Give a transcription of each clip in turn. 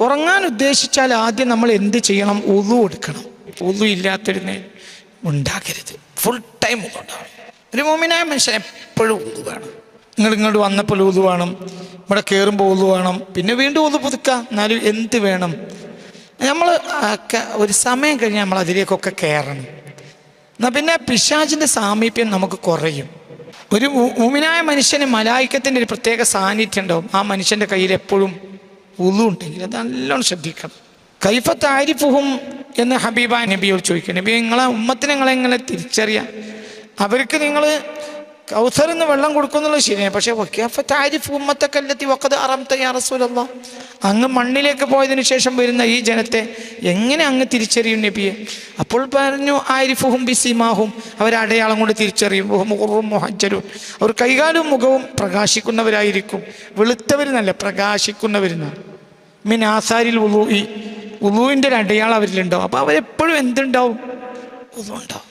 ഉറങ്ങാൻ ഉദ്ദേശിച്ചാൽ ആദ്യം നമ്മൾ എന്ത് ചെയ്യണം? ഉതു എടുക്കണം ഉതു ഇല്ലാത്തൊരുന്നെ ഉണ്ടാക്കരുത്. ഫുൾ ടൈം ഉണ്ടാവണം. ഒരു മോമിനായ മനുഷ്യൻ എപ്പോഴും ഉതു വേണം. നിങ്ങൾ ഇങ്ങോട്ട് വന്നപ്പോൾ ഉതു വേണം. ഇവിടെ കയറുമ്പോൾ ഉതു വേണം. പിന്നെ വീണ്ടും ഉതു പുതുക്കാം എന്നാലും എന്ത് വേണം? നമ്മൾ ഒരു സമയം കഴിഞ്ഞ് നമ്മൾ അതിലേക്കൊക്കെ കയറണം. എന്നാൽ പിന്നെ പിശാചിന്റെ സാമീപ്യം നമുക്ക് കുറയും. ഒരു ഉമിനായ മനുഷ്യന് മലായിക്കത്തിന്റെ ഒരു പ്രത്യേക സാന്നിധ്യം ഉണ്ടാവും. ആ മനുഷ്യന്റെ കയ്യിൽ എപ്പോഴും ഉളു ഉണ്ടെങ്കിൽ അത് നല്ലോണം ശ്രദ്ധിക്കണം. കൈഫത്ത് ആരിഫുഹും എന്ന് ഹബീബ നബിയോട് ചോദിക്കും നബി നിങ്ങളെ ഉമ്മത്തിനെ നിങ്ങളെങ്ങനെ തിരിച്ചറിയാം? അവർക്ക് നിങ്ങൾ കൗസർ എന്ന് വെള്ളം കൊടുക്കുന്നുള്ളത് ശരിയാണ്. പക്ഷേ താരിഫ് ഉമ്മത്തക്കല്ലെത്തി വക്കത് അറംത യാ റസൂലല്ലാ. അങ്ങ് മണ്ണിലേക്ക് പോയതിനു ശേഷം വരുന്ന ഈ ജനത്തെ എങ്ങനെ അങ്ങ് തിരിച്ചറിയും നബിയെ? അപ്പോൾ പറഞ്ഞു ആരിഫുഹും ബിസിമാഹും. അവരടയാളം കൊണ്ട് തിരിച്ചറിയും. മുഹറും അവർ കൈകാലും മുഖവും പ്രകാശിക്കുന്നവരായിരിക്കും. വെളുത്തവരെന്നല്ല പ്രകാശിക്കുന്നവരെന്നാണ് മിൻ ആസാരിൽ ഉലൂയി ഉലൂവിന്റെ ഒരു അടയാളം അവരിലുണ്ടാവും. അപ്പോൾ അവരെപ്പോഴും എന്തുണ്ടാവും? ഉലു ഉണ്ടാവും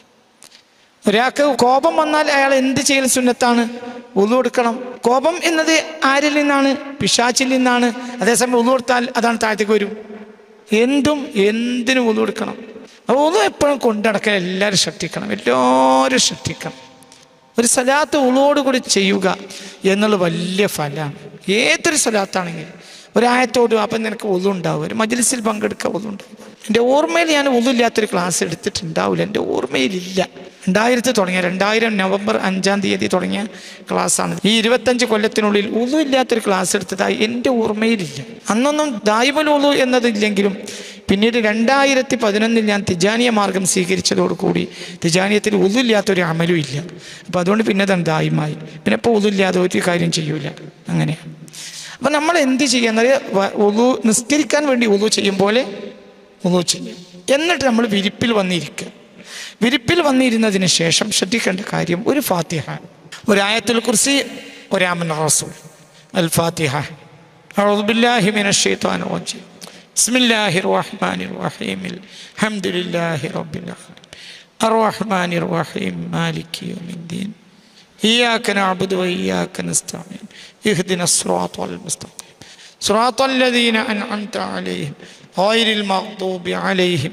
ഒരാൾക്ക് കോപം വന്നാൽ അയാൾ എന്ത് ചെയ്യൽ സുന്നത്താണ്? ഉള്ളു കൊടുക്കണം. കോപം എന്നത് ആരിൽ നിന്നാണ്? പിശാച്ചിൽ നിന്നാണ്. അതേസമയം ഉള്ളു കൊടുത്താൽ അതാണ് താഴത്തേക്ക് വരും. എന്തും എന്തിനും ഉള്ളു കൊടുക്കണം. ഉള്ളു എപ്പോഴും കൊണ്ടടക്കാൻ എല്ലാവരും ശ്രദ്ധിക്കണം. എല്ലാവരും ശ്രദ്ധിക്കണം. ഒരു സലാത്ത് ഉളോട് കൂടി ചെയ്യുക എന്നുള്ള വലിയ ഫലമാണ്. ഏതൊരു സലാത്താണെങ്കിലും. ഒരായത്തോടും അപ്പം നിനക്ക് ഒതു ഉണ്ടാവും. ഒരു മജ്ലിസിൽ പങ്കെടുക്കുക ഒതുണ്ടാവും എന്റെ ഓർമ്മയിൽ ഞാൻ ഒന്നുമില്ലാത്തൊരു ക്ലാസ് എടുത്തിട്ടുണ്ടാവില്ല. എന്റെ ഓർമ്മയിലില്ല രണ്ടായിരത്തി തുടങ്ങിയ രണ്ടായിരം നവംബർ അഞ്ചാം തീയതി തുടങ്ങിയ ക്ലാസ്സാണ്. ഈ ഇരുപത്തഞ്ച് കൊല്ലത്തിനുള്ളിൽ ഉളു ഇല്ലാത്തൊരു ക്ലാസ് എടുത്തതായി എന്റെ ഓർമ്മയിലില്ല. അന്നൊന്നും ദായ്മൽ ഉളു എന്നതില്ലെങ്കിലും പിന്നീട് രണ്ടായിരത്തി പതിനൊന്നിൽ ഞാൻ തിജാനിയ മാർഗം സ്വീകരിച്ചതോടുകൂടി തിജാനിയത്തിൽ ഉതില്ലാത്തൊരു അമലും ഇല്ല. അപ്പോൾ അതുകൊണ്ട് പിന്നെ തന്നെ ദായിമായി പിന്നെ ഇപ്പോൾ ഇല്ലാതെ ഒരു കാര്യം ചെയ്യൂല. അങ്ങനെയാണ് അപ്പം നമ്മൾ എന്ത് ചെയ്യുന്നത് ഉതു നിസ്കരിക്കാൻ വേണ്ടി ഉതു ചെയ്യും പോലെ ഉതു ചെയ്യും. എന്നിട്ട് നമ്മൾ വിരിപ്പിൽ വന്നിരിക്കുക. വിരിപ്പിൽ വന്നിരുന്നതിന് ശേഷം ശ്രദ്ധിക്കേണ്ട കാര്യം ഒരു ഫാത്തിഹ ഒരായത്തുൽ കുർസി ഒരാമൻ റസൂൽ അൽ ഫാത്തിഹ أعوذ بالله من الشيطان الرجيم بسم الله الرحمن الرحيم الحمد لله رب العالمين الرحمن الرحيم مالك يوم الدين إياك نعبد وإياك نستعين اهدنا الصراط المستقيم صراط الذين أنعمت عليهم غير المغضوب عليهم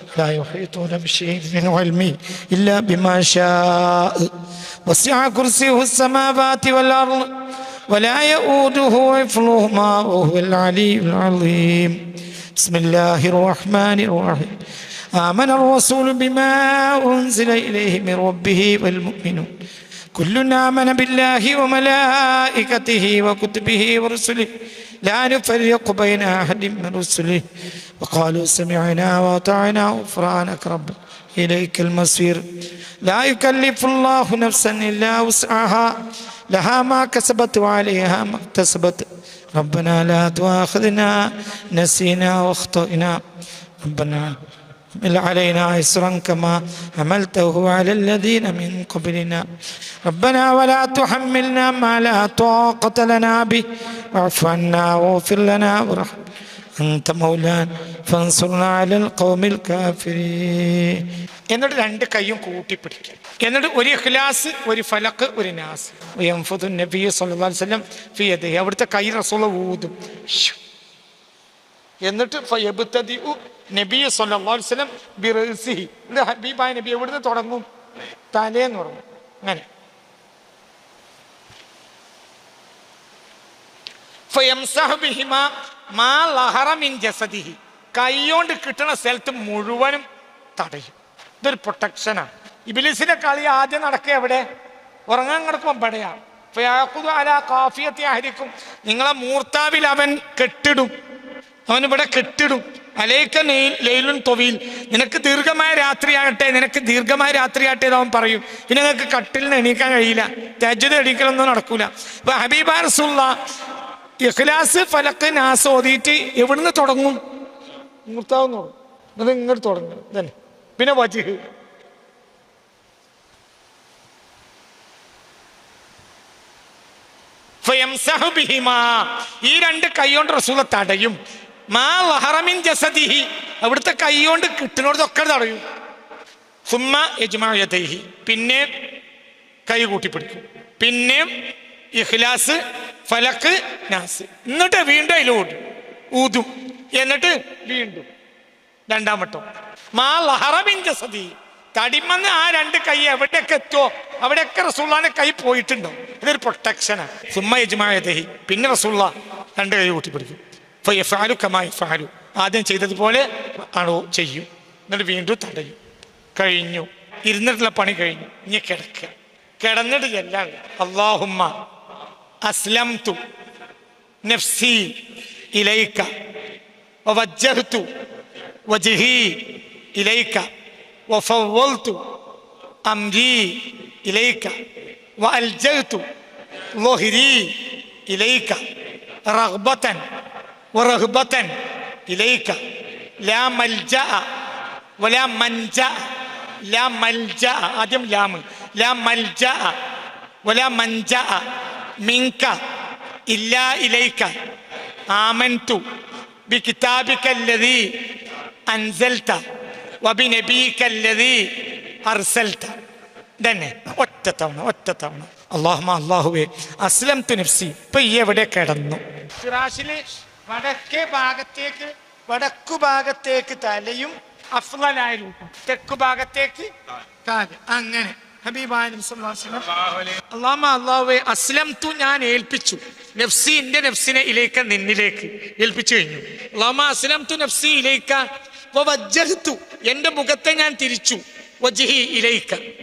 لا يحيطون بشيء من علمه إلا بما شاء. وسع كرسيه السماوات والأرض ولا يؤوده حفظهما وهو العلي العظيم. بسم الله الرحمن الرحيم. آمن الرسول بما أنزل إليه من ربه والمؤمنون. كل آمن بالله وملائكته وكتبه ورسله. لا نفرق بين أحد من رسله. وقالوا سمعنا وأطعنا غفرانك رب إليك المصير. لا يكلف الله نفسا إلا وسعها. لها ما كسبت وعليها ما اكتسبت. ربنا لا تؤاخذنا نسينا واخطئنا ربنا حمل علينا إسرا كما حملته على الذين من قبلنا ربنا ولا تحملنا ما لا طاقة لنا به واعف عنا واغفر لنا وارحمنا أنت مولانا فانصرنا على القوم الكافرين എന്നിട്ട് രണ്ട് കൈയും കൂട്ടിപ്പിടിക്കുക എന്നിട്ട് ഒരു ഇഖ്ലാസ് ഒരു ഫലക്ക് ഒരു നാസ് യംഫുദു നബി സല്ലല്ലാഹു അലൈഹി വസല്ലം ഫി യദിഹി അവിടുത്തെ കൈ റസൂൽ ഊതും ശ്ശു. എന്നിട്ട് നബിയെ ഇത് ഹബീബായ നബി എവിടുന്ന് തുടങ്ങും? തലേന്ന് തുടങ്ങും. അങ്ങനെ. കൈയോണ്ട് കിട്ടുന്ന സ്ഥലത്ത് മുഴുവനും തടയും. ഇതൊരു പ്രൊട്ടക്ഷനാണ് ഇബിലിസിന്റെ കളി ആദ്യം നടക്കുക എവിടെ? ഉറങ്ങാൻ കിടക്കുമ്പോൾ പടയാണ് കാഫിയത്തെ അഹരിക്കും നിങ്ങളെ മൂർത്താവിൽ അവൻ കെട്ടിടും. അവനിവിടെ കെട്ടിടും. അലേക്ക ലെയിലുൻ തൊവിയിൽ നിനക്ക് ദീർഘമായ രാത്രിയാകട്ടെ നിനക്ക് ദീർഘമായ രാത്രിയാകട്ടെ എന്ന് അവൻ പറയും. പിന്നെ നിങ്ങൾക്ക് കട്ടിൽ നിന്ന് എണീക്കാൻ കഴിയില്ല. തജ്ജത് എണീക്കലൊന്നും നടക്കൂല. അപ്പൊ ഹബീബ റസുള്ള ഇഖ്ലാസ് ഫലക്ക് നാസ് ഓതിയിട്ട് എവിടുന്ന് തുടങ്ങും? നിർത്താവുന്നു എന്നിട്ട് ഇങ്ങോട്ട് തുടങ്ങും. തന്നെ പിന്നെ വജ്. ഈ രണ്ട് കൈ കൊണ്ട് റസൂല തടയും. മാ ലഹറമിൻ ജസദിഹി. അവിടുത്തെ കൈകൊണ്ട് കിട്ടുന്നതൊക്കെ തടയും. സുമ്മ യജ്മായതൈഹി പിന്നെ കൈ കൂട്ടിപ്പിടിക്കും. പിന്നെ ഇഖ്ലാസ് ഫലക്ക് നാസ്. എന്നിട്ട് വീണ്ടും അതിലോട്ട് ഊതും. എന്നിട്ട് വീണ്ടും. രണ്ടാം വട്ടം. മാ ലഹറമിൻ ജസദി. തടിമന്ന് ആ രണ്ട് കൈ എവിടെയൊക്കെ എത്തുമോ അവിടെയൊക്കെ റസൂള്ളാന്റെ കൈ പോയിട്ടുണ്ടോ ഇതൊരു പ്രൊട്ടക്ഷനാണ് സുമ്മ യജ്മായതഹി പിന്നെ റസൂള്ള രണ്ട് കൈ കൂട്ടിപ്പിടിക്കും. ഫയഫാലു കമായി ഫാലു ആദ്യം ചെയ്തതുപോലെ ആണോ ചെയ്യും എന്നിട്ട് വീണ്ടും തടയും കഴിഞ്ഞു ഇരുന്നിട്ടുള്ള പണി കഴിഞ്ഞു ഇനി കിടക്കുക കിടന്നിട്ട് ചെല്ലാൻ അള്ളാഹുമ്മ അസ്ലം തു നഫ്സി ഇലൈക്ക ووجهت وجهي إليك وفوضت أمري إليك وألجأت ظهري إليك رغبة ورهبة إليك لا ملجأ ولا منجأ لا ملجأ آدم لام لا ملجأ ولا منجأ منك إلا إليك آمنت بكتابك الذي أنزلت وبنبيك الذي أرسلت തന്നെ ഒറ്റ തവണ ഒറ്റ തവണ അള്ളാഹുമ അള്ളാഹുവേ അസ്ലം തു നഫ്സി ഇപ്പൊ ഈ എവിടെ കിടന്നു ഫിറാഷില് വടക്കേ ഭാഗത്തേക്ക് വടക്കു ഭാഗത്തേക്ക് തലയും അഫ്ലായ രൂപം തെക്കു ഭാഗത്തേക്ക് കാൽ. അങ്ങനെ. അള്ളാഹുവെ അസ്ലം തു ഞാൻ ഏൽപ്പിച്ചു. നഫ്സി എന്റെ നഫ്സിനെ ഇലേക്ക നിന്നിലേക്ക് ഏൽപ്പിച്ചു കഴിഞ്ഞു. അള്ളാമ അസ്ലം തു നഫ്സി ഇലേക്ക എന്റെ മുഖത്തെ ഞാൻ തിരിച്ചു. വജ്ഹി ഇലൈക്ക.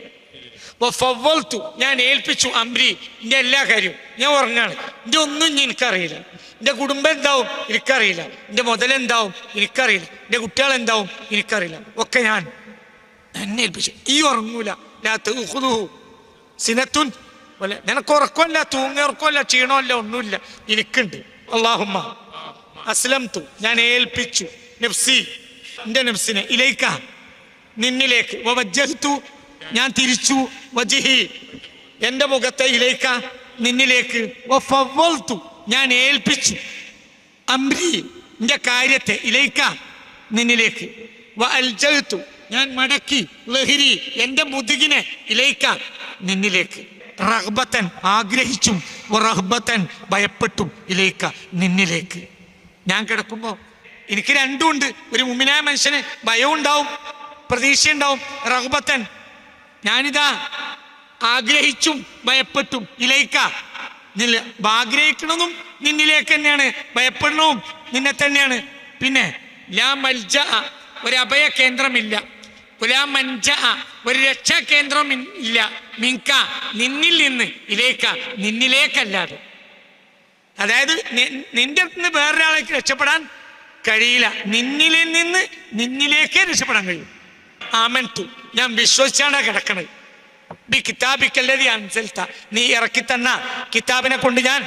വഫവ്വൽതു ഞാൻ ഏൽപ്പിച്ചു അംരി എന്റെ എല്ലാ കാര്യവും. ഞാൻ ഉറങ്ങാണ്. എന്റെ ഒന്നും എനിക്കറിയില്ല. എന്റെ കുടുംബം എന്താവും? എനിക്കറിയില്ല. എന്റെ മുതലെന്താവും എനിക്കറിയില്ല. എന്റെ കുട്ടികൾ എന്താവും? എനിക്കറിയില്ല. ഒക്കെ ഞാൻ എന്നെ ഏൽപ്പിച്ചു. ഈ ഉറങ്ങൂല. സിനത്തുൻ. പോലെ നിനക്ക് ഉറക്കമല്ല തൂങ്ങി ഉറക്കമല്ല ക്ഷീണമല്ല ഒന്നുമില്ല. എനിക്കുണ്ട്. അള്ളാഹുമ്മ അസ്ലം തു ഞാൻ ഏൽപ്പിച്ചു. നഫ്സി. എന്റെ നഫ്സിനെ. ഇലേക്ക. നിന്നിലേക്ക്. ഞാൻ തിരിച്ചു. വജിഹി. എന്റെ മുഖത്തെ ഇലേക്ക നിന്നിലേക്ക്. ഞാൻ ഏൽപ്പിച്ചു. അംരി എന്റെ കാര്യത്തെ ഇലേക്ക നിന്നിലേക്ക്. ഞാൻ മടക്കി. ലഹരി എന്റെ മുതുകിനെ ഇലേക്ക നിന്നിലേക്ക്. റഹ്ബത്തൻ ആഗ്രഹിച്ചും റഹ്ബത്തൻ ഭയപ്പെട്ടു ഇലേക്ക നിന്നിലേക്ക്. ഞാൻ കിടക്കുമ്പോ എനിക്ക് രണ്ടുമുണ്ട്. ഒരു മുമ്പിനായ മനുഷ്യന് ഭയവും ഉണ്ടാവും പ്രതീക്ഷയുണ്ടാവും. റഹ്ബത്തൻ ഞാനിതാ ആഗ്രഹിച്ചും ഭയപ്പെട്ടും. ഇലയിക്ക ആഗ്രഹിക്കണതും നിന്നിലേക്ക് തന്നെയാണ്. ഭയപ്പെടണവും നിന്നെ തന്നെയാണ്. പിന്നെ ലാ മൽജ ഒരു അഭയ കേന്ദ്രമില്ല. ലാ മൻജ ഒരു രക്ഷാ കേന്ദ്രം ഇല്ല. മിങ്ക നിന്നിൽ നിന്ന് ഇലേക്ക നിന്നിലേക്കല്ലാതെ. അതായത് നിന്റെ നിന്ന് വേറൊരാളേക്ക് രക്ഷപ്പെടാൻ കഴിയില്ല. നിന്നിൽ നിന്ന് നിന്നിലേക്കേ രക്ഷപ്പെടാൻ കഴിയും. ആമൻതു ഞാൻ വിശ്വസിച്ചാണ് കിടക്കണത്. ബി കിതാബിക്കല്ലതി അൻസൽത്ത നീ ഇറക്കി തന്ന കിതാബിനെ കൊണ്ട് ഞാൻ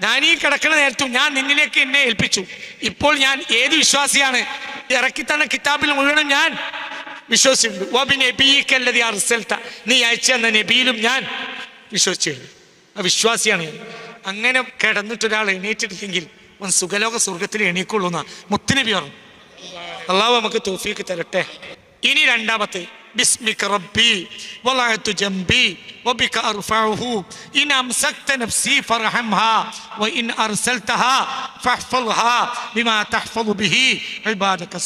ഞാൻ ഈ കിടക്കണ നേരത്തും ഞാൻ നിന്നിലേക്ക് എന്നെ ഏൽപ്പിച്ചു. ഇപ്പോൾ ഞാൻ ഏത് വിശ്വാസിയാണ്? ഇറക്കി തന്ന കിതാബിൽ മുഴുവനും ഞാൻ വിശ്വസിച്ചിട്ടുണ്ട് വബി നബിക്കല്ലതി അർസൽത്ത നീ അയച്ചു തന്ന നബിയിലും ഞാൻ വിശ്വസിച്ചിരുന്നു. ആ വിശ്വാസിയാണ് അങ്ങനെ കിടന്നിട്ട് ഒരാൾ എണീറ്റിട്ടില്ലെങ്കിൽ അവൻ സുഖലോക സ്വർഗത്തിൽ എണീക്കുള്ളൂ എന്നാ മുത്തുനബി പറഞ്ഞു. അള്ളാഹു നമുക്ക് തോഫിക്ക് തരട്ടെ. ഇനി രണ്ടാമത്തെ. ബിസ്മിക റബ്ബി ജംബി അർഫഉഹു. ഇൻ അംസക്ത നഫ്സി ഫർഹംഹാ അർസൽതഹാ ബിമാ ബിഹി ഇബാദക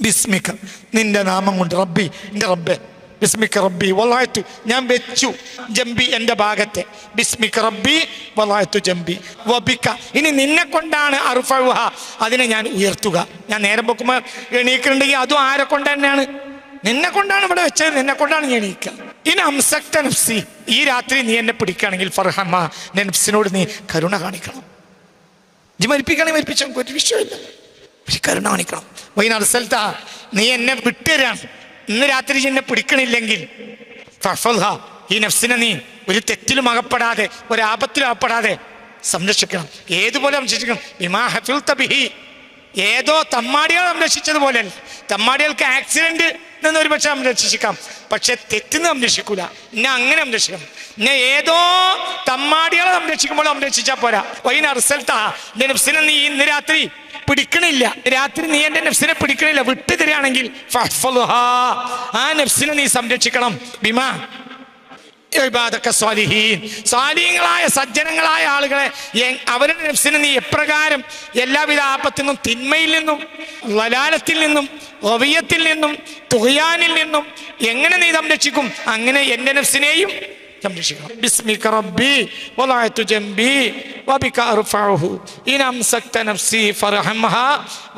ബിസ്മിക. നിന്റെ നാമം കൊണ്ട് റബ്ബി എന്റെ റബ്ബേ. ബിസ്മിക്ക് റബ്ബി വലായത്തു ഞാൻ വെച്ചു ജംബി എന്റെ ഭാഗത്തെ. ബിസ്മിക് റബ്ബി വലായത്തു ജംബി. വബിക്ക ഇനി നിന്നെ കൊണ്ടാണ് അറുഫഹ അതിനെ ഞാൻ ഉയർത്തുക. ഞാൻ നേരം പൊക്കുമ്പോൾ എണീക്കുന്നുണ്ടെങ്കിൽ അതും ആരെ കൊണ്ട് തന്നെയാണ്? നിന്നെ കൊണ്ടാണ് ഇവിടെ വെച്ചത്. നിന്നെ കൊണ്ടാണ് ഞാൻ എണീക്കുക. ഇനി അംസക്ത നഫ്സി. ഈ രാത്രി നീ എന്നെ പിടിക്കുകയാണെങ്കിൽ ഫർഹമ്മ നെൻഫ്സിനോട് നീ കരുണ കാണിക്കണം. ഇജ്ജ് മരിപ്പിക്കണേ മരിപ്പിച്ചു ഒരു വിഷയമില്ല കരുണ കാണിക്കണം. വൈകുന്നേരം സ്ഥലത്താ നീ എന്നെ വിട്ടുതരാണ്. ഇന്ന് രാത്രി എന്നെ പിടിക്കണില്ലെങ്കിൽ. ഈ നഫ്സിനെ നീ ഒരു തെറ്റിലും അകപ്പെടാതെ ഒരു ആപത്തിലും അകപ്പെടാതെ സംരക്ഷിക്കണം. ഏതുപോലെ സംരക്ഷിക്കണം? ബിമാ ഹഫിൽ തബിഹി ഏതോ തമ്മാടികൾ സംരക്ഷിച്ചതുപോലെ. തമ്മാടികൾക്ക് ആക്സിഡന്റ് നിന്ന് ഒരു പക്ഷെ സംരക്ഷിക്കാം. പക്ഷെ തെറ്റിന്ന് സംരക്ഷിക്കൂല. എന്നെ അങ്ങനെ സംരക്ഷിക്കണം. എന്നെ ഏതോ തമ്മാടികളെ സംരക്ഷിക്കുമ്പോൾ സംരക്ഷിച്ചാൽ പോരാ. വൈന റിസൾട്ടാ നഫ്സിനെ നീ ഇന്ന് രാത്രി പിടിക്കണില്ല. രാത്രി നീ എന്റെ നെഫ്സിനെ പിടിക്കണില്ല. വിട്ടു തരികയാണെങ്കിൽ ആ നെഫ്സിനെ നീ സംരക്ഷിക്കണം. ബിമാ. സ്വാലിഹീങ്ങളായ സജ്ജനങ്ങളായ ആളുകളെ അവരുടെ നെഫ്സിനെ നീ എപ്രകാരം എല്ലാവിധ ആപത്തിൽ നിന്നും തിന്മയിൽ നിന്നും വലാലത്തിൽ നിന്നും ഒവിയത്തിൽ നിന്നും തുകയാനിൽ നിന്നും എങ്ങനെ നീ സംരക്ഷിക്കും? അങ്ങനെ എന്റെ നഫ്സിനെയും സംരക്ഷിക്കണം ബിസ്മിക റബ്ബി വലഅതു ജംബി വബിക അർഫഉഹു ഇൻ അംസക്ത നഫ്സി ഫർഹംഹാ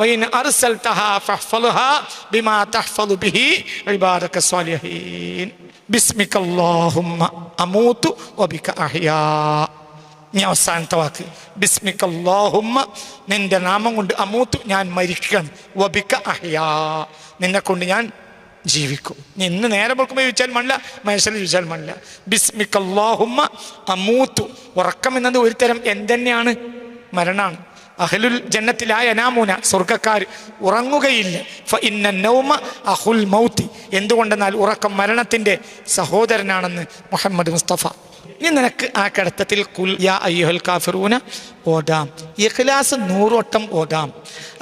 വഇൻ അർസൽതഹാ ഫഹ്ഫൽഹാ ബിമാ തഹ്ഫളു ബിഹി ഇബാദക സ്വാലിഹീൻ ബിസ്മിക അല്ലാഹുമ്മ അമൂതു വബിക അഹ്യാ ഇനി അവസാനത്തെ വാക്ക് ബിസ്മിക അല്ലാഹുമ്മ നിന്റെ നാമം കൊണ്ട് അമൂത്തു ഞാൻ മരിക്കണം വബിക അഹ്യാ നിന്നെ കൊണ്ട് ഞാൻ ജീവിക്കും. ഇന്ന് നേരെ പൊക്കുമ്പോൾ ചോദിച്ചാൽ മണില്ല മനുഷ്യനെ ചോദിച്ചാൽ മണില്ല ബിസ്മിക്കല്ലാഹുമ്മ അമൂത്തു. ഉറക്കം എന്നത് ഒരു തരം എന്തെന്നെയാണ്? മരണാണ്. അഹ്ലുൽ ജന്നത്തിലായ അനാമൂന സ്വർഗക്കാർ ഉറങ്ങുകയില്ല. ഇന്ന നൗമ അഹുൽ മൗത്തി. എന്തുകൊണ്ടെന്നാൽ ഉറക്കം മരണത്തിന്റെ സഹോദരനാണെന്ന് മുഹമ്മദ് മുസ്തഫ ഇനി നിനക്ക് ആ കിടത്തത്തിൽ കുൽ യാ അയ്യുഹൽ കാഫിറൂന ഓടാം. ഇഖ്ലാസ് നൂറോട്ടം ഓടാം.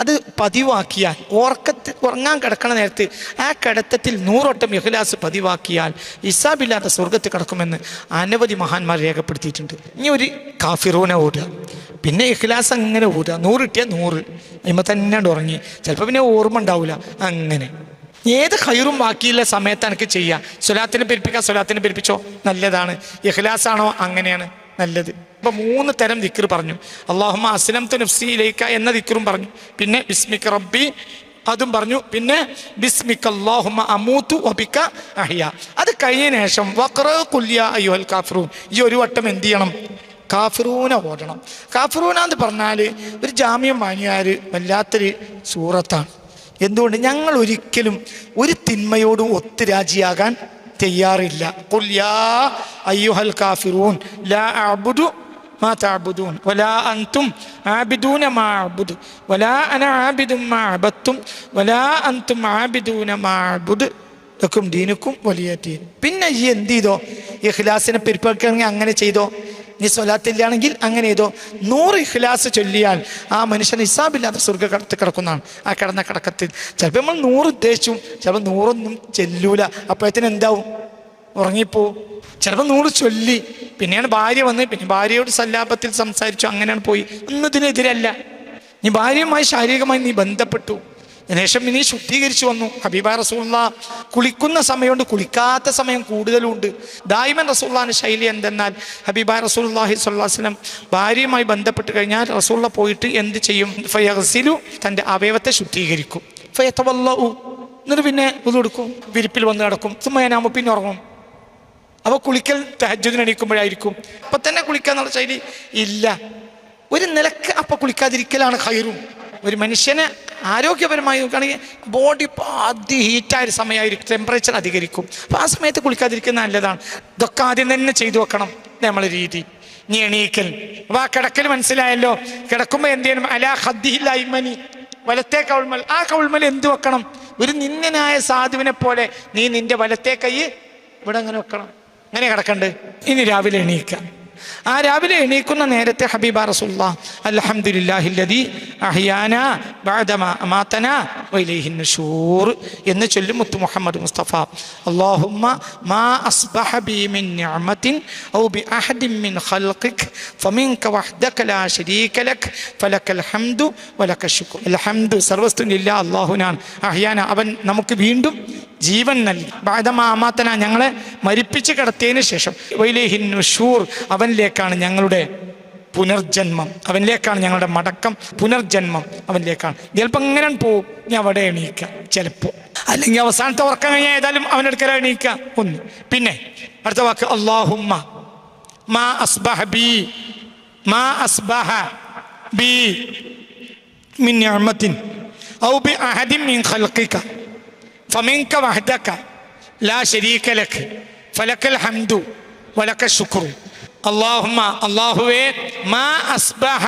അത് പതിവാക്കിയാൽ ഓർക്കത്ത് ഉറങ്ങാൻ കിടക്കണ നേരത്ത് ആ കിടത്തത്തിൽ നൂറോട്ടം ഇഖ്ലാസ് പതിവാക്കിയാൽ ഇസാബില്ലാത്ത സ്വർഗത്ത് കിടക്കുമെന്ന് അനവധി മഹാന്മാർ രേഖപ്പെടുത്തിയിട്ടുണ്ട്. ഇനി ഒരു കാഫിറൂന ഓടുക. പിന്നെ ഇഖ്ലാസ് അങ്ങനെ ഓടുക. നൂറ് കിട്ടിയാൽ നൂറ്. അമ്മ തന്നെ ഉറങ്ങി. ചിലപ്പോൾ പിന്നെ ഓർമ്മ ഉണ്ടാവില്ല അങ്ങനെ. ഏത് ഹൈറും ബാക്കിയുള്ള സമയത്ത് എനിക്ക് ചെയ്യാം. സ്വലാത്തിന് പെരുപ്പിക്കാം സ്വലാത്തിന് പെരുപ്പിച്ചോ? നല്ലതാണ്. ഇഖ്ലാസ് ആണോ അങ്ങനെയാണ്. നല്ലത്. ഇപ്പൊ മൂന്ന് തരം ദിക്കർ പറഞ്ഞു. അള്ളാഹുമ അസ്ലം തു നഫ്സിയിലേക്ക എന്ന ദിക്കറും പറഞ്ഞു. പിന്നെ ബിസ്മിക് റബ്ബി അതും പറഞ്ഞു. പിന്നെ ബിസ്മിക് അള്ളാഹുമ അമൂത്തു ഒബിക്ക അഹിയ. അത് കഴിഞ്ഞ ശേഷം വഖറ കുല്യ അയ്യുഹൽ കാഫിറൂൻ. ഈ ഒരു വട്ടം എന്ത് ചെയ്യണം? കാഫിറൂന ഓടണം കാഫിറൂന എന്ന് പറഞ്ഞാൽ ഒരു ജാമ്യം വാങ്ങിയാൽ വല്ലാത്തൊരു സൂറത്താണ്. എന്തുകൊണ്ട് ഞങ്ങൾ ഒരിക്കലും ഒരു തിന്മയോടും ഒത്തുരാജിയാകാൻ തയ്യാറില്ല ും. കാഫിറൂൻ ലാ മാ വലാ അൻതും ആബിദൂന മാ വലാ അന മാ വലാ അൻതും ആബിദൂന മാ ലക്കും ദീനുക്കും വലിയ പിന്നെ ഈ എന്ത് ചെയ്തോ? ഇഖ്ലാസിനെ പെരുപ്പാക്കുകയാണെങ്കിൽ അങ്ങനെ ചെയ്തോ? നീ സ്വലാത്തില്ലാണെങ്കിൽ അങ്ങനെ ഏതോ നൂറ് ഇഖ്ലാസ് ചൊല്ലിയാൽ ആ മനുഷ്യൻ ഇസാബില്ലാത്ത സ്വർഗ കടത്ത് കിടക്കുന്നതാണ്. ആ കിടന്ന കിടക്കത്തിൽ. ചിലപ്പോൾ നമ്മൾ നൂറ് ഉദ്ദേശിച്ചു ചിലപ്പോൾ നൂറൊന്നും ചെല്ലൂല. അപ്പോഴത്തേന് എന്താവും? ഉറങ്ങിപ്പോവും ചിലപ്പോൾ നൂറ് ചൊല്ലി. പിന്നെയാണ് ഭാര്യ വന്ന് പിന്നെ ഭാര്യയോട് സല്ലാപത്തിൽ സംസാരിച്ചു അങ്ങനെയാണ് പോയി. ഒന്നതിനെതിരല്ല നീ ഭാര്യയുമായി ശാരീരികമായി നീ ബന്ധപ്പെട്ടു. ശേഷം ഇനി ശുദ്ധീകരിച്ചു വന്നു. ഹബീബ റസൂള്ള കുളിക്കുന്ന സമയമുണ്ട് കുളിക്കാത്ത സമയം കൂടുതലുണ്ട്. ദായിമൻ റസൂള്ളാന്റെ ശൈലി എന്തെന്നാൽ ഹബീബ റസൂല്ലാഹി സ്വല്ലാസ്ലം ഭാര്യയുമായി ബന്ധപ്പെട്ട് കഴിഞ്ഞാൽ റസൂള്ള പോയിട്ട് എന്ത് ചെയ്യും? ഫയസിലു തന്റെ അവയവത്തെ ശുദ്ധീകരിക്കും. ഫയത്തവല്ലു എന്നിട്ട് പിന്നെ പുതുകൊടുക്കും കൊടുക്കും. വിരിപ്പിൽ വന്ന് കിടക്കും സുമ്മയനാകുമ്പോൾ പിന്നെ ഉറങ്ങും. അവ കുളിക്കൽ തഹജ്ജുദിന് എണീക്കുമ്പോഴായിരിക്കും. ഇപ്പം തന്നെ കുളിക്കാന്നുള്ള ശൈലി ഇല്ല. ഒരു നിലയ്ക്ക് അപ്പം കുളിക്കാതിരിക്കലാണ് ഹൈറും ഒരു മനുഷ്യന് ആരോഗ്യപരമായി നോക്കുകയാണെങ്കിൽ ബോഡി അതി ഹീറ്റായ സമയമായിരിക്കും. ടെമ്പറേച്ചർ അധികരിക്കും. അപ്പോൾ ആ സമയത്ത് കുളിക്കാതിരിക്കുന്നത് നല്ലതാണ്. ഇതൊക്കെ ആദ്യം തന്നെ ചെയ്തു വെക്കണം നമ്മളെ രീതി. നീ എണീക്കൽ. അപ്പോൾ ആ കിടക്കൽ മനസ്സിലായല്ലോ. കിടക്കുമ്പോൾ എന്ത് ചെയ്യണം? അലാ ഹദ്ദിഹില്ലായ്മനി. വലത്തെ കൗൾമൽ ആ കൗൾമൽ എന്ത് വെക്കണം? ഒരു നിന്ദനായ സാധുവിനെ പോലെ നീ നിന്റെ വലത്തെ കൈ ഇവിടെ അങ്ങനെ വെക്കണം. അങ്ങനെ കിടക്കണ്ട്. ഇനി രാവിലെ എണീക്കാം. ആ രാവിലെ എണീക്കുന്ന നേരത്തെ ഹബീബ റസൂല്ല അൽഹംദുലില്ലാഹില്ലദി അഹിയാന എന്ന് ചൊല്ലും മുത്തു മുഹമ്മദ് മുസ്തഫ. അല്ലാഹുമ്മ മാ അസ്ബഹ ബി മിൻ നിഅമത്തിൻ ഔ ബി മിൻ ഫമിൻക വഹ്ദക ലാ ശരീക ലക ഫലകൽ ഹംദു വലക ശുക്ർ. അൽഹംദു അഹിയാന അവൻ നമുക്ക് വീണ്ടും ജീവൻ നൽകി. ബാധമാമാത്തന ഞങ്ങളെ മരിപ്പിച്ച് കിടത്തിയതിന് ശേഷം അവനിലേക്കാണ് ഞങ്ങളുടെ പുനർജന്മം. അവനിലേക്കാണ് ഞങ്ങളുടെ മടക്കം. പുനർജന്മം അവനിലേക്കാണ്. ചിലപ്പോൾ ഇങ്ങനെ പോവും. ഞാൻ അവിടെ എണീക്കാം. ചിലപ്പോൾ അല്ലെങ്കിൽ അവസാനത്തെ ഉറക്കം കഴിഞ്ഞാൽ ഏതായാലും അവനെടുക്കൽ എണീക്കാം. ഒന്ന്. പിന്നെ അടുത്ത വാക്ക്. അള്ളാഹുമ്മ മാ അസ്ബഹ ബി. മാ അസ്ബഹ ബി മിൻ നിഅമത്തിൻ. ഔ ബി അഹദിൻ മിൻ ഖൽഖിക. ഫമിൻക വഹദക. ലാ ശരീക ലക ഫലക്കൽ ഹംദു. വലക്കൽ ശുക്രു. അള്ളാഹുമ അള്ളാഹുവേ മാ അസ്ബഹ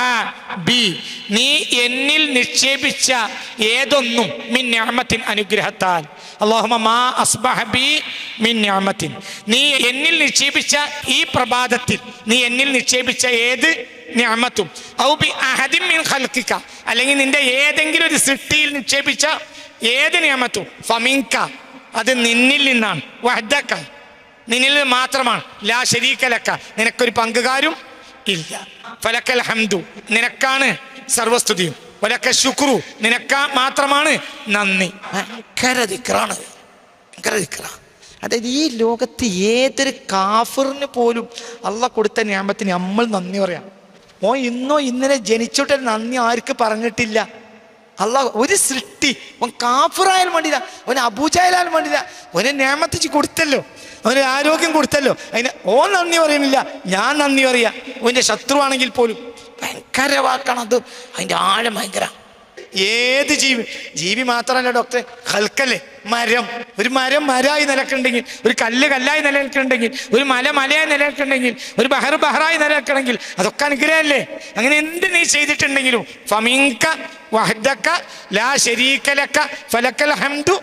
ബി നീ എന്നിൽ നിക്ഷേപിച്ച ഏതൊന്നും മിൻ ഞാമത്തിൻ അനുഗ്രഹത്താൽ. അള്ളാഹുമ മാ അസ്ബഹ ബി മിൻ ഞാമത്തിൻ നീ എന്നിൽ നിക്ഷേപിച്ച ഈ പ്രഭാതത്തിൽ നീ എന്നിൽ നിക്ഷേപിച്ച ഏത് ഞാമത്തും ബി അഹദിൻ മിൻ ഖൽഖിക. അല്ലെങ്കിൽ നിന്റെ ഏതെങ്കിലും ഒരു സൃഷ്ടിയിൽ നിക്ഷേപിച്ച ഏത് നിയമത്തും ഫമിൻക അത് നിന്നിൽ നിന്നാണ്. വഹദക്ക നിന്നിൽ നിന്ന് മാത്രമാണ്. ലാ ശരീക്കലക്ക നിനക്കൊരു പങ്കുകാരും ഇല്ല. ഫലക്കൽ ഹംദു. നിനക്കാണ് സർവസ്തുതിയും. വലക്ക ശുക്രു. നിനക്ക മാത്രമാണ് നന്ദി. ഭയങ്കര ദിക്റാണ്. അതായത് ഈ ലോകത്ത് ഏതൊരു കാഫറിന് പോലും അള്ള കൊടുത്ത ഞാമ്പത്തിന് നമ്മൾ നന്ദി പറയാം. ഓ ഇന്നോ ഇന്നലെ ജനിച്ചോട്ടെ നന്ദി ആർക്ക് പറഞ്ഞിട്ടില്ല? അല്ല ഒരു സൃഷ്ടി. അവൻ കാഫിറായാലും വേണ്ടില്ല ഓൻ അബൂജായാലും വേണ്ടില്ല അവനെ നേമത്തിച്ച് കൊടുത്തല്ലോ. അവന് ആരോഗ്യം കൊടുത്തല്ലോ. അതിന് ഓ നന്ദി പറയുന്നില്ല. ഞാൻ നന്ദി പറയാ. ഓന്റെ ശത്രുവാണെങ്കിൽ പോലും ഭയങ്കര വാക്കാണത് അതിന്റെ ആഴം ഭയങ്കര. ഏത് ജീവി ജീവി മാത്രമല്ല ഡോക്ടറെ ഹൽക്കല്ലേ മരം. ഒരു മരം മരമായി നിലക്കുണ്ടെങ്കിൽ ഒരു കല്ല് കല്ലായി നിലനിൽക്കുന്നുണ്ടെങ്കിൽ ഒരു മല മലയായി നിലനിൽക്കുന്നുണ്ടെങ്കിൽ ഒരു ബഹർ ബഹറായി നിലനിൽക്കണമെങ്കിൽ അതൊക്കെ അനുഗ്രഹമല്ലേ? അങ്ങനെ എന്ത് നീ ചെയ്തിട്ടുണ്ടെങ്കിലും ഫമിങ്ക വഹദക്ക ലാ ശരീക്കലക്ക ഫലക്കൽ ഹംദു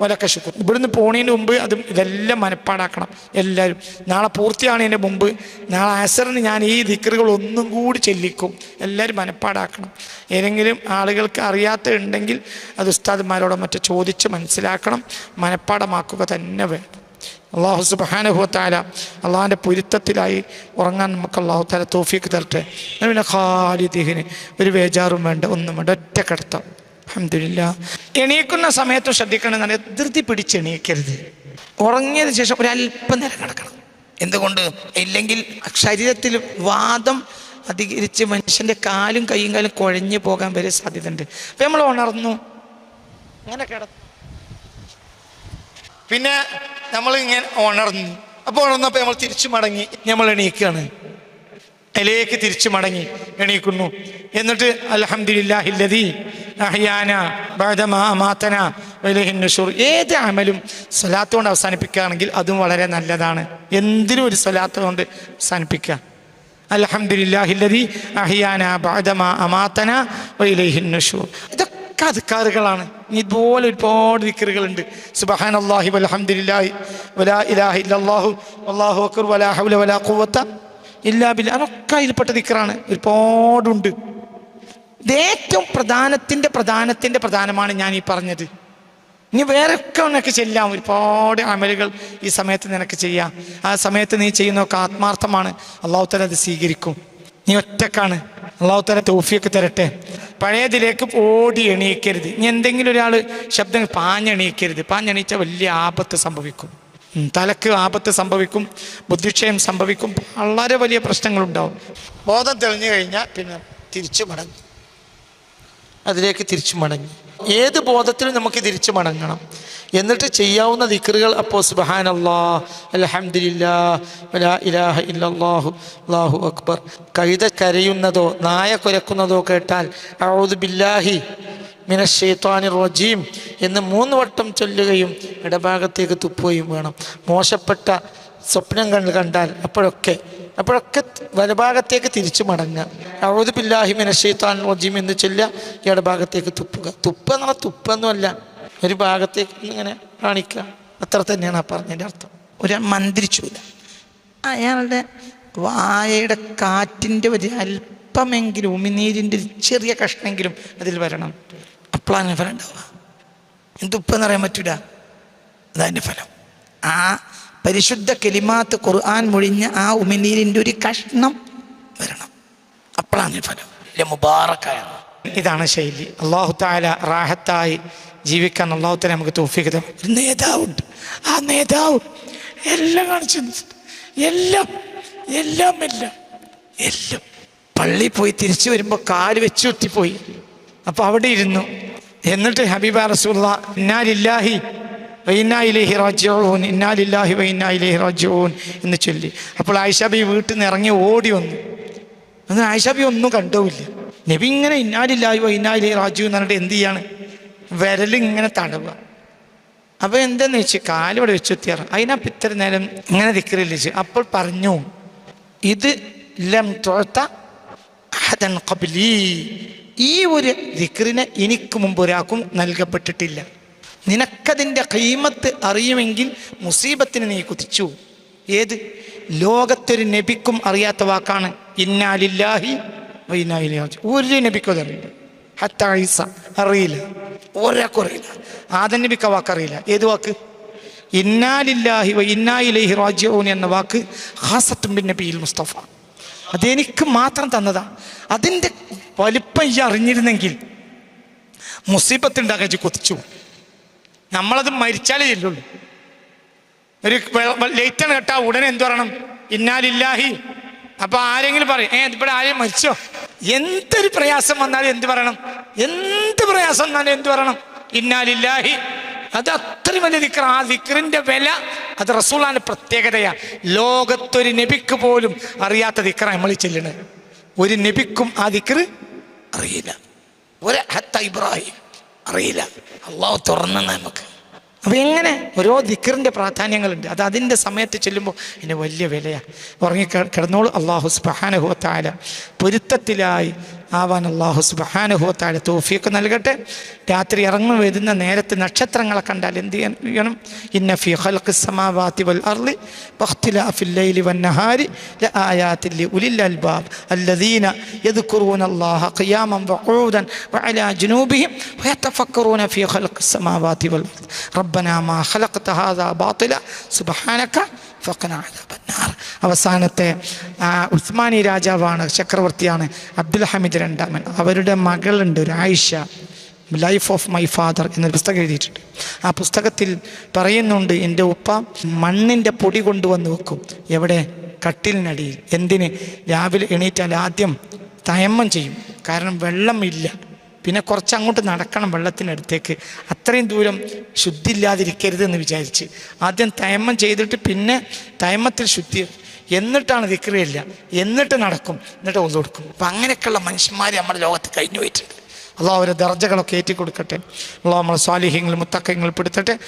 വലക്ക ശുക്ർ ഇവിടുന്ന് പോണതിന് മുമ്പ് അതും ഇതെല്ലാം മനപ്പാടാക്കണം എല്ലാവരും നാളെ പൂർത്തിയാണതിന്റെ മുമ്പ് നാളെ അസറിന് ഞാൻ ഈ ദിക്കറുകൾ ഒന്നും കൂടി ചെല്ലിക്കും. എല്ലാവരും മനപ്പാടാക്കണം. ഏതെങ്കിലും ആളുകൾക്ക് അറിയാത്ത ഉണ്ടെങ്കിൽ അത് ഉസ്താദ്മാരോട് മറ്റേ ചോദിച്ച് മനസ്സിലാക്കണം മനപ്പാടമാക്കുക തന്നെ വേണം. അള്ളാഹു സുബാനുഭവത്താല അള്ളാഹിന്റെ പൊരുത്തത്തിലായി ഉറങ്ങാൻ നമുക്ക് അള്ളാഹു താല തോഫിക്ക് തരട്ടെ. പിന്നെ ഖാലിദിഹിന് ഒരു വേജാറും വേണ്ട ഒന്നും വേണ്ട ഒറ്റ കിടത്താം അഹമ്മദില്ല എണീക്കുന്ന സമയത്തും ശ്രദ്ധിക്കണം എന്നാൽ ധൃതി പിടിച്ച് എണീക്കരുത്. ഉറങ്ങിയതിന് ശേഷം ഒരല്പം നേരം കിടക്കണം എന്തുകൊണ്ട്? ഇല്ലെങ്കിൽ ശരീരത്തിൽ വാദം അധികരിച്ച് മനുഷ്യന്റെ കാലും കൈയും കാലും കുഴഞ്ഞു പോകാൻ വരെ സാധ്യതയുണ്ട്. അപ്പം നമ്മൾ ഉണർന്നു. അങ്ങനെ കിടന്നു. പിന്നെ നമ്മൾ ഇങ്ങനെ ഉണർന്നു. അപ്പോൾ ഉണർന്നപ്പോൾ നമ്മൾ തിരിച്ചു മടങ്ങി. നമ്മൾ എണീക്കുകയാണ്. അതിലേക്ക് തിരിച്ചു മടങ്ങി എണീക്കുന്നു. എന്നിട്ട് നുശൂർ ഏത് അമലും സ്വലാത്ത് കൊണ്ട് അവസാനിപ്പിക്കുകയാണെങ്കിൽ അതും വളരെ നല്ലതാണ്. എന്തിനും ഒരു സ്വലാത്ത് കൊണ്ട് അവസാനിപ്പിക്കുക. അലഹമില്ലാഹില്ലതി അഹിയാന ബാദമാ അമാത്തന വൈലഹിന്നുഷൂർ ഇതൊക്കെ അധികാറുകളാണ് ഇതുപോലെ ഒരുപാട് ദിക്കറുകളുണ്ട് സുബഹാൻ അള്ളാഹി വലഹമ്മദില്ലാഹി വലാ ഇലാഹി അള്ളാഹു അള്ളാഹു അക്ബർ വലാ ഹൗല വലാ ഖുവത്ത ഇല്ലാ ബില്ല അതൊക്കെ അതിൽപ്പെട്ട ദിക്കറാണ് ഒരുപാടുണ്ട്. ഇത് ഏറ്റവും പ്രധാനത്തിന്റെ പ്രധാനത്തിന്റെ പ്രധാനമാണ് ഞാൻ ഈ പറഞ്ഞത്. ഇനി വേറെ ഒക്കെ നിനക്ക് ചെല്ലാം ഒരുപാട് അമലുകൾ ഈ സമയത്ത് നിനക്ക് ചെയ്യാം. ആ സമയത്ത് നീ ചെയ്യുന്നതൊക്കെ ആത്മാർത്ഥമാണ്. അള്ളാഹുത്തല അത് സ്വീകരിക്കും. നീ ഒറ്റക്കാണ്. അള്ളാഹുത്തല തോഫിയൊക്കെ തരട്ടെ. പഴയതിലേക്ക് ഓടി എണീക്കരുത്. ഇനി എന്തെങ്കിലും ഒരാൾ ശബ്ദം പാഞ്ഞെണീക്കരുത്. പാഞ്ഞെണീച്ചാൽ വലിയ ആപത്ത് സംഭവിക്കും. തലക്ക് ആപത്ത് സംഭവിക്കും ബുദ്ധിക്ഷയം സംഭവിക്കും വളരെ വലിയ പ്രശ്നങ്ങളുണ്ടാവും. ബോധം തെളിഞ്ഞു കഴിഞ്ഞാൽ പിന്നെ തിരിച്ചു മടങ്ങി. അതിലേക്ക് തിരിച്ചു മടങ്ങി. ഏത് ബോധത്തിലും നമുക്ക് തിരിച്ചു മടങ്ങണം. എന്നിട്ട് ചെയ്യാവുന്ന ദിക്കറുകൾ അപ്പോൾ സുബഹാൻ അള്ളാഹ് അലഹമില്ലാ ഇലാഹ അക്ബർ. കഴുത കരയുന്നതോ നായ കുരക്കുന്നതോ കേട്ടാൽ ഔദ് ബില്ലാഹി മിനഷെയ്ത്താനി റജീം എന്ന് മൂന്ന് വട്ടം ചൊല്ലുകയും ഇടഭാഗത്തേക്ക് തുപ്പുകയും വേണം. മോശപ്പെട്ട സ്വപ്നം കണ്ട് കണ്ടാൽ അപ്പോഴൊക്കെ അപ്പോഴൊക്കെ വലഭാഗത്തേക്ക് തിരിച്ചു മടങ്ങുക. അഴുത് പില്ലാഹി മിനഷെയ്ത്താൻ റജീം എന്ന് ചൊല്ലുക ഇടഭാഗത്തേക്ക് തുപ്പുക. തുപ്പ എന്നുള്ള തുപ്പൊന്നുമല്ല ഒരു ഭാഗത്തേക്ക് ഇങ്ങനെ കാണിക്കുക. അത്ര തന്നെയാണ് ആ പറഞ്ഞതിന്റെ അർത്ഥം. ഒരു മന്ത്രിച്ചില്ല അയാളുടെ വായയുടെ കാറ്റിന്റെ ഒരു അല്പമെങ്കിലും ഉമിനീരിന്റെ ചെറിയ കഷ്ണമെങ്കിലും അതിൽ വരണം. അപ്പോഴാണ് ഫലം ഉണ്ടാവുക. എന്തുപ്പെന്ന് പറയാൻ പറ്റൂല. അതതിന്റെ ഫലം. ആ പരിശുദ്ധ കെലിമാത്ത് ഖുർആൻ മൊഴിഞ്ഞ ആ ഉമിനീരിന്റെ ഒരു കഷ്ണം വരണം. അപ്പോഴാണ് ഫലം. മുബാറക്കായ. ഇതാണ് ശൈലി. അള്ളാഹു താല റാഹത്തായി ജീവിക്കാൻ അള്ളാഹു താല നമുക്ക് തോഫിക്ക് ഒരു നേതാവുണ്ട്. ആ നേതാവ് എല്ലാം കാണിച്ചു എല്ലാം എല്ലാം എല്ലാം എല്ലാം. പള്ളി പോയി തിരിച്ചു വരുമ്പോൾ കാൽ വെച്ചു കുത്തിപ്പോയി. അപ്പോൾ അവിടെ ഇരുന്നു. എന്നിട്ട് ഹബീബ റസൂല്ല ഇന്നാലില്ലാഹി വൈനായിലേഹി റാജിഊൻ ഇന്നാലില്ലാഹി വൈനായിലേഹി റാജിഊൻ എന്ന് ചൊല്ലി. അപ്പോൾ ആയിഷാബി വീട്ടിൽ നിന്ന് ഇറങ്ങി ഓടി വന്നു. അന്ന് ആയിഷാബി ഒന്നും കണ്ടുമില്ല നബി ഇങ്ങനെ ഇന്നാലില്ലാഹി വൈനായിലേഹി റാജു എന്ന് പറഞ്ഞിട്ട് എന്ത് ചെയ്യാണ്? വിരലിങ്ങനെ തടവുക. അപ്പോൾ എന്താന്ന് വെച്ച് കാലിവിടെ വെച്ച് എത്തിയാറ് അതിനപ്പം ഇത്ര നേരം ഇങ്ങനെ ദിക്കറില്ല വെച്ച് അപ്പോൾ പറഞ്ഞു ഇത് ലം തോത്ത അഹദൻ ഖബ്ലി. ഈ ഒരു ദിക്റിനെ എനിക്ക് മുമ്പ് ഒരാൾക്കും നൽകപ്പെട്ടിട്ടില്ല. നിനക്കതിന്റെ കൈമത്ത് അറിയുമെങ്കിൽ മുസീബത്തിന് നീ കുതിച്ചു. ഏത്? ലോകത്തൊരു നബിക്കും അറിയാത്ത വാക്കാണ്. ഇന്നാലില്ലാഹി. ഒരു നബിക്കും അതറിയില്ല. ഹത്ത അറിയില്ല. ഒരാൾക്കും അറിയില്ല. ആദൻ നബിക്ക് ആ വാക്ക് അറിയില്ല. ഏത് വാക്ക്? ഇന്നാലില്ലാഹി വ ഇന്നായിലേഹി റാജിഊൻ എന്ന വാക്ക് ഹാസത്തും ബിൻ നബിയിൽ മുസ്തഫ. അതെനിക്ക് മാത്രം തന്നതാ. അതിന്റെ വലിപ്പം ഈ അറിഞ്ഞിരുന്നെങ്കിൽ മുസീബത്ത് ഉണ്ടാക്കി കൊതിച്ചു. നമ്മളത് മരിച്ചാലേ ചെല്ലുള്ളൂ. ഒരു ലേറ്റാണ് കേട്ടാ. ഉടനെ എന്ത് പറയണം? ഇന്നാലില്ലാഹി. അപ്പൊ ആരെങ്കിലും പറയും ഏ ഇവിടെ ആരെയും മരിച്ചോ? എന്തൊരു പ്രയാസം വന്നാലും എന്ത് പറയണം? എന്ത് പ്രയാസം വന്നാലും എന്ത് പറയണം? ഇന്നാലില്ലാഹി. അത് അത്രയും വലിയ ദിക്ര ആ ദിക്റിന്റെ വില അത് റസൂലാന്റെ പ്രത്യേകതയാ. ലോകത്തൊരു നബിക്ക് പോലും അറിയാത്ത ദിക്ര നമ്മൾ ചെല്ലണത് ഒരു നബിക്കും ആ ദിക്ർ അറിയില്ല. ഒരു ഹത്ത ഇബ്രാഹിം അറിയില്ല. അള്ളാഹു തുറന്ന നമുക്ക്. അപ്പൊ എങ്ങനെ ഓരോ ദിക്കറിന്റെ പ്രാധാന്യങ്ങളുണ്ട്. അത് അതിന്റെ സമയത്ത് ചെല്ലുമ്പോൾ ഇതിന് വലിയ വിലയാണ് ഉറങ്ങി കിടന്നോളൂ. അള്ളാഹു സുബഹാനുഹുവത്താല പൊരുത്തത്തിലായി ആവാൻ അള്ളാഹു സുബാനുഭവത്താഴ് തോഫിയൊക്കെ നൽകട്ടെ. രാത്രി ഇറങ്ങി വരുന്ന നേരത്തെ നക്ഷത്രങ്ങളെ കണ്ടാൽ എന്ത് ചെയ്യണം ഇന്ന ഫി ഹൽക്ക് സമാവാത്തി വൽ അർലി ബഖ്തിലാഫില്ലൈലി വന്നഹാരി ലആയാത്തില്ലി ഉലിൽ അൽബാബ് അല്ലദീന യദ്കുറൂന അല്ലാഹ ഖിയാമൻ വഖൂദൻ വഅലാ ജനൂബിഹിം വയതഫക്കറൂന ഫി ഹൽക്ക് സമാവാത്തി വൽ റബ്ബനാ മാ ഖലഖ്ത ഹാദാ ബാത്തില. സുബ്ഹാനക ഫഖനാ അദാബന്നാർ. അവസാനത്തെ ഉസ്മാനി രാജാവാണ് ചക്രവർത്തിയാണ് അബ്ദുൽ ഹമീദ് രണ്ടാമൻ. അവരുടെ മകളുണ്ട് ഒരു Aysha life of my father എന്നൊരു പുസ്തകം എഴുതിയിട്ടുണ്ട്. ആ പുസ്തകത്തിൽ പറയുന്നുണ്ട് എന്റെ ഉപ്പ മണ്ണിന്റെ പൊടി കൊണ്ടുവന്ന് വെക്കും. എവിടെ? കട്ടിലിനടിയിൽ. എന്തിന്? രാവിലെ എണീറ്റാൽ ആദ്യം തയമ്മം ചെയ്യും. കാരണം വെള്ളം ഇല്ല. പിന്നെ കുറച്ച് അങ്ങോട്ട് നടക്കണം വെള്ളത്തിനടുത്തേക്ക്. അത്രയും ദൂരം ശുദ്ധിയില്ലാതിരിക്കരുത് എന്ന് വിചാരിച്ച്. ആദ്യം തയമ്മം ചെയ്തിട്ട് പിന്നെ തയമ്മത്തിൽ ശുദ്ധി എന്നിട്ടാണ് വിക്രിയില്ല. എന്നിട്ട് നടക്കും. എന്നിട്ട് ഒന്ന് കൊടുക്കും. അപ്പം അങ്ങനെയൊക്കെയുള്ള മനുഷ്യന്മാർ നമ്മുടെ ലോകത്ത് കഴിഞ്ഞു പോയിട്ടുണ്ട്. അള്ളാഹ് അവരെ ദർജകളൊക്കെ ഏറ്റി കൊടുക്കട്ടെ അള്ളാഹ് നമ്മളെ സ്വാലിഹ്യങ്ങൾ മുത്തക്കങ്ങൾ പെടുത്തട്ടെ